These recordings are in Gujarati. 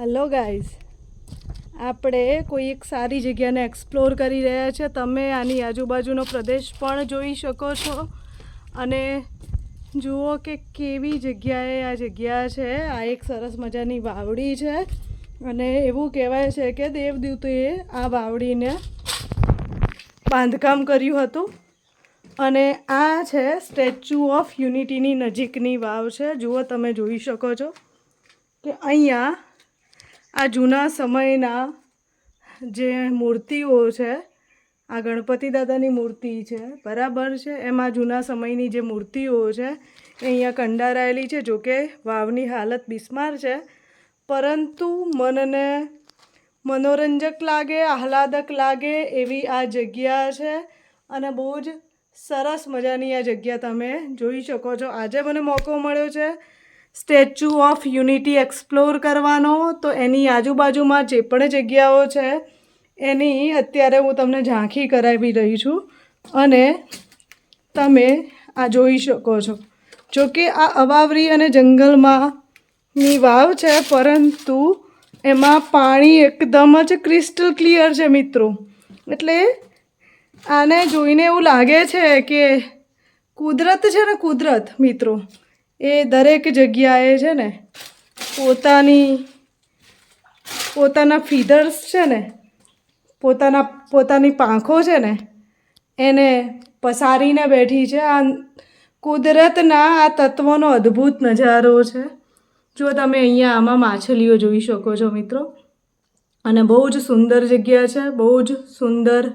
હેલો ગાઈઝ આપણે કોઈ એક સારી જગ્યાને એક્સપ્લોર કરી રહ્યા છે. તમે આની આજુબાજુનો પ્રદેશ પણ જોઈ શકો છો. અને જુઓ કે કેવી જગ્યાએ આ જગ્યા છે. આ એક સરસ મજાની વાવડી છે. અને એવું કહેવાય છે કે દેવદૂતોએ આ વાવડીને બાંધકામ કર્યું હતું. અને આ છે સ્ટેચ્યુ ઓફ યુનિટીની નજીકની વાવ છે. જુઓ, તમે જોઈ શકો છો કે અહીંયા આ જૂના સમયના જે મૂર્તિઓ છે, આ ગણપતિ દાદાની મૂર્તિ છે, બરાબર છે? એમાં જૂના સમયની જે મૂર્તિઓ છે, એ અહીંયા કંડારાયેલી છે જોકે વાવની હાલત બિસ્માર છે. પરંતુ મનને મનોરંજક લાગે, આહલાદક લાગે એવી આ જગ્યા છે અને બહુ જ સરસ મજાની આ જગ્યા તમે જોઈ શકો છો. આજે મને મોકો મળ્યો છે સ્ટેચ્યુ ઓફ યુનિટી એક્સપ્લોર કરવાનો. તો એની આજુબાજુમાં જે પણ જગ્યાઓ છે, એની અત્યારે હું તમને ઝાંખી કરાવી રહી છું. અને તમે આ જોઈ શકો છો. જોકે આ અવાવરી અને જંગલમાંની વાવ છે, પરંતુ એમાં પાણી એકદમ જ ક્રિસ્ટલ ક્લિયર છે મિત્રો. એટલે આને જોઈને એવું લાગે છે કે કુદરત છે ને કુદરત મિત્રો. એ દરેક જગ્યાએ છે ને, પોતાની, પોતાના ફીધર્સ છે ને, પોતાના, પોતાની પાંખો છે ને, એને પસારીને બેઠી છે. આ કુદરતના આ તત્વોનો અદ્ભુત નજારો છે. જો તમે અહીંયા આમાં માછલીઓ જોઈ શકો છો મિત્રો. અને બહુ જ સુંદર જગ્યા છે, બહુ જ સુંદર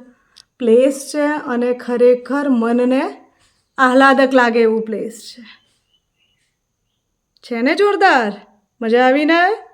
પ્લેસ છે અને ખરેખર મનને આહલાદક લાગે એવું પ્લેસ છે. છે ને જોરદાર? મજા આવી ને